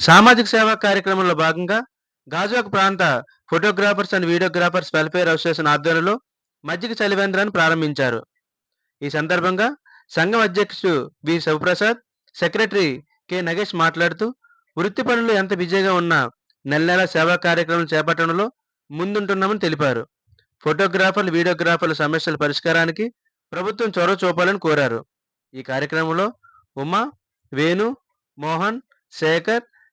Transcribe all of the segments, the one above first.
సామాజిక సేవా కార్యక్రమంలో భాగంగా గాజువాక ప్రాంత photographers and videographers welfare association ఆధ్వర్యంలో మజ్జిగ చలివేంద్రాన్ని ప్రారంభించారు. ఈ సందర్భంగా సంఘం అధ్యక్షుడు V. Sivaprasad secretary K. Nagesh మాట్లాడుతూ వృత్తి పనులు ఎంత బిజీగా ఉన్నా నెల నెల సేవా కార్యక్రమం చేపట్టడంలో ముందుంటున్నామని తెలిపారు. ఫోటోగ్రాఫర్లు వీడియోగ్రాఫర్ల సమస్యల పరిష్కారానికి ప్రభుత్వం చొరవ చూపాలని కోరారు. ఈ కార్యక్రమంలో ఉమా వేణు మోహన్ శేఖర్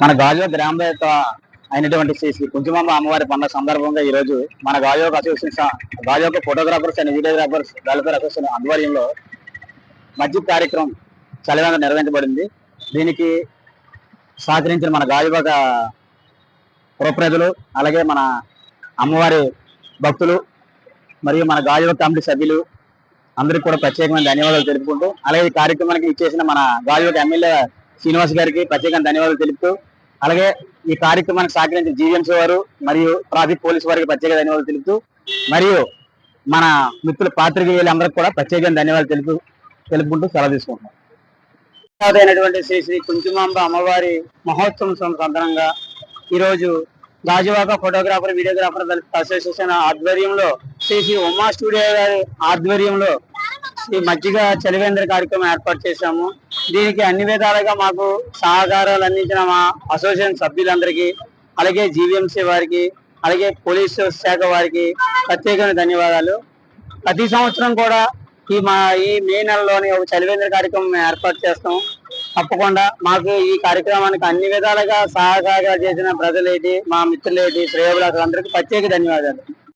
మన గాజువ గ్రామ యొక్క అయినటువంటి శ్రీ శ్రీ కుంకుమమ్మ అమ్మవారి పండుగ సందర్భంగా ఈ రోజు మన గాజువ association Gajuwaka photographers and videographers welfare association ఆధ్వర్యంలో మధ్య కార్యక్రమం చలివేంద్ర నిర్వహించబడింది. దీనికి సహకరించిన మన గాజువక పురప్రజలు అలాగే మన అమ్మవారి భక్తులు మరియు మన గాజువ కమిటీ సభ్యులు అందరికీ కూడా ప్రత్యేకమైన ధన్యవాదాలు తెలుపుకుంటూ అలాగే ఈ కార్యక్రమానికి ఇచ్చేసిన మన గాజువక ఎమ్మెల్యే శ్రీనివాస్ గారికి ప్రత్యేకంగా ధన్యవాదాలు తెలుపుతూ అలాగే ఈ కార్యక్రమానికి సహకరించిన జీవీఎంసీ వారు మరియు ట్రాఫిక్ పోలీస్ వారికి ప్రత్యేక ధన్యవాదాలు తెలుపుతూ మరియు మన మిత్రుల పాత్రికేయులు అందరికి కూడా ప్రత్యేకంగా ధన్యవాదాలు తెలుపు తెలుపుకుంటూ సెలవు తీసుకుంటున్నాం. అయినటువంటి శ్రీ శ్రీ కుంచుమాంబ అమ్మవారి మహోత్సవం సందర్భంగా ఈరోజు గాజువాక ఫోటోగ్రాఫర్ వీడియోగ్రాఫర్ అసోసియేషన్ ఆధ్వర్యంలో శ్రీ శ్రీ ఉమా స్టూడియో గారి ఆధ్వర్యంలో శ్రీ మజ్జిగ చలివేంద్ర కార్యక్రమం ఏర్పాటు చేశాము. దీనికి అన్ని విధాలుగా మాకు సహకారాలు అందించిన మా అసోసియేషన్ సభ్యులందరికీ అలాగే జీవీఎంసీ వారికి అలాగే పోలీసు శాఖ వారికి ప్రత్యేకమైన ధన్యవాదాలు. ప్రతి సంవత్సరం కూడా ఈ మా ఈ మే నెలలోని ఒక చలివేంద్ర కార్యక్రమం ఏర్పాటు చేస్తాం. తప్పకుండా మాకు ఈ కార్యక్రమానికి అన్ని విధాలుగా సహకారాలు చేసిన ప్రజలేటి మా మిత్రులేటి శ్రేయోభిలాషులందరికీ ప్రత్యేక ధన్యవాదాలు.